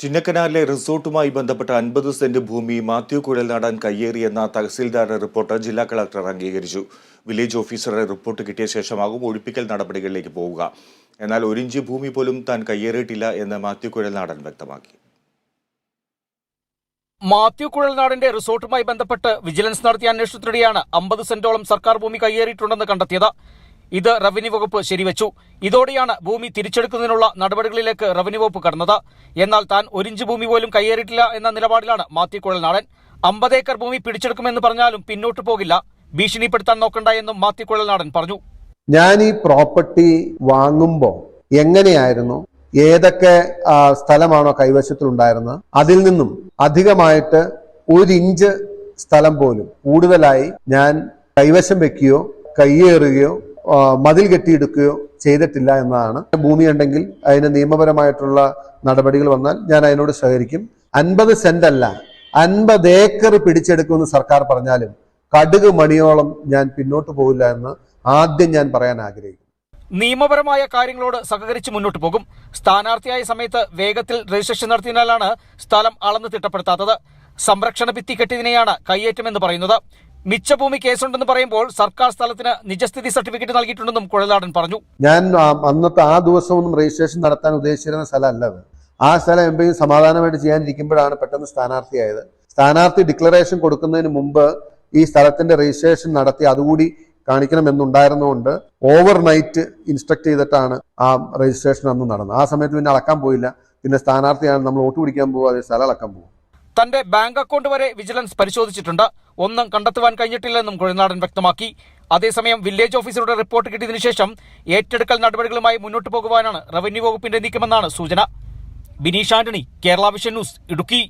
ചിന്നക്കനാലിലെ റിസോർട്ടുമായി ബന്ധപ്പെട്ട അൻപത് സെന്റ് ഭൂമി മാത്യു കുഴൽനാടൻ കയ്യേറിയെന്ന തഹസീൽദാരുടെ റിപ്പോർട്ട് ജില്ലാ കളക്ടർ അംഗീകരിച്ചു. വില്ലേജ് ഓഫീസറുടെ റിപ്പോർട്ട് കിട്ടിയ ശേഷമാകും ഒഴിപ്പിക്കൽ നടപടികളിലേക്ക് പോവുക. എന്നാൽ ഒരിഞ്ച് ഭൂമി പോലും താൻ കയ്യേറിയിട്ടില്ല എന്ന് മാത്യു കുഴൽനാടൻ വ്യക്തമാക്കി. മാത്യു കുഴൽനാടിന്റെ റിസോർട്ടുമായി ബന്ധപ്പെട്ട് വിജിലൻസ് നടത്തിയ അന്വേഷണത്തിനിടെയാണ് അമ്പത് സെന്റോളം സർക്കാർ ഭൂമി കയ്യേറിയിട്ടുണ്ടെന്ന് കണ്ടെത്തിയത്. ഇത് റവന്യൂ വകുപ്പ് ശരിവച്ചു. ഇതോടെയാണ് ഭൂമി തിരിച്ചെടുക്കുന്നതിനുള്ള നടപടികളിലേക്ക് റവന്യൂ വകുപ്പ് കടന്നത്. എന്നാൽ താൻ ഒരിഞ്ച് ഭൂമി പോലും കയ്യേറിയിട്ടില്ല എന്ന നിലപാടിലാണ് മാത്യു കുഴൽനാടൻ അമ്പത് ഏക്കർ ഭൂമി പിടിച്ചെടുക്കുമെന്ന് പറഞ്ഞാലും പിന്നോട്ട് പോകില്ല. ഭീഷണിപ്പെടുത്താൻ നോക്കണ്ട എന്നും മാത്യു കുഴൽനാടൻ പറഞ്ഞു. ഞാൻ ഈ പ്രോപ്പർട്ടി വാങ്ങുമ്പോൾ എങ്ങനെയായിരുന്നു? ഏതൊക്കെ സ്ഥലമാണോ കൈവശത്തിലുണ്ടായിരുന്നത്? അതിൽ നിന്നും അധികമായിട്ട് ഒരു ഇഞ്ച് സ്ഥലം പോലും കൂടുതലായി ഞാൻ കൈവശം വെക്കുകയോ കയ്യേറുകയോ മതിൽ കെട്ടിയെടുക്കുകയോ ചെയ്തിട്ടില്ല എന്നതാണ് ഭൂമി ഉണ്ടെങ്കിൽ അതിന് നിയമപരമായിട്ടുള്ള നടപടികൾ വന്നാൽ ഞാൻ അതിനോട് സഹകരിക്കും. അൻപത് സെന്റ് അല്ല അൻപത് ഏക്കർ പിടിച്ചെടുക്കുമെന്ന് സർക്കാർ പറഞ്ഞാലും കടുക് മണിയോളം ഞാൻ പിന്നോട്ട് പോകില്ല എന്ന് ആദ്യം ഞാൻ പറയാൻ ആഗ്രഹിക്കുന്നു. നിയമപരമായ കാര്യങ്ങളോട് സഹകരിച്ച് മുന്നോട്ട് പോകും. സ്ഥാനാർത്ഥിയായ സമയത്ത് വേഗത്തിൽ രജിസ്ട്രേഷൻ നടത്തിയതിനാലാണ് സ്ഥലം അളന്ന് തിട്ടപ്പെടുത്താത്തത്. സംരക്ഷണ ഭിത്തി കെട്ടിയതിനെയാണ് കയ്യേറ്റമെന്ന് പറയുന്നത്. മിച്ചഭൂമി കേസുണ്ടെന്ന് പറയുമ്പോൾ സർക്കാർ സ്ഥലത്തിന് നിജസ്ഥിതി സർട്ടിഫിക്കറ്റ് നൽകിയിട്ടുണ്ടെന്നും കുഴലാടൻ പറഞ്ഞു. ഞാൻ അന്നത്തെ ആ ദിവസമൊന്നും രജിസ്ട്രേഷൻ നടത്താൻ ഉദ്ദേശിച്ചിരുന്ന സ്ഥലമല്ല ആ സ്ഥലം എന്തെങ്കിലും സമാധാനമായിട്ട് ചെയ്യാനിരിക്കുമ്പോഴാണ് പെട്ടെന്ന് സ്ഥാനാർത്ഥിയായത്. സ്ഥാനാർത്ഥി ഡിക്ലറേഷൻ കൊടുക്കുന്നതിന് മുമ്പ് ഈ സ്ഥലത്തിന്റെ രജിസ്ട്രേഷൻ നടത്തി അതുകൂടി കാണിക്കണമെന്നുണ്ടായിരുന്നുകൊണ്ട് ഓവർ നൈറ്റ് ഇൻസ്ട്രക്ട് ചെയ്തിട്ടാണ് ആ രജിസ്ട്രേഷൻ അന്ന് നടന്നത്. ആ സമയത്ത് പിന്നെ അളക്കാൻ പോയില്ല. പിന്നെ സ്ഥാനാർത്ഥിയാണ് നമ്മൾ വോട്ട് പിടിക്കാൻ പോകുക അതേ സ്ഥലം അളക്കാൻ പോകും തന്റെ ബാങ്ക് അക്കൗണ്ട് വരെ വിജിലൻസ് പരിശോധിച്ചിട്ടുണ്ട്. ഒന്നും കണ്ടെത്തുവാൻ കഴിഞ്ഞിട്ടില്ലെന്നും കുഴനാടൻ വ്യക്തമാക്കി. അതേസമയം വില്ലേജ് ഓഫീസറുടെ റിപ്പോർട്ട് കിട്ടിയതിനു ശേഷം ഏറ്റെടുക്കൽ നടപടികളുമായി മുന്നോട്ടു പോകുവാനാണ് റവന്യൂ വകുപ്പിന്റെ നീക്കമെന്നാണ് സൂചന. Bineesh Antony Kerala vision news Idukki.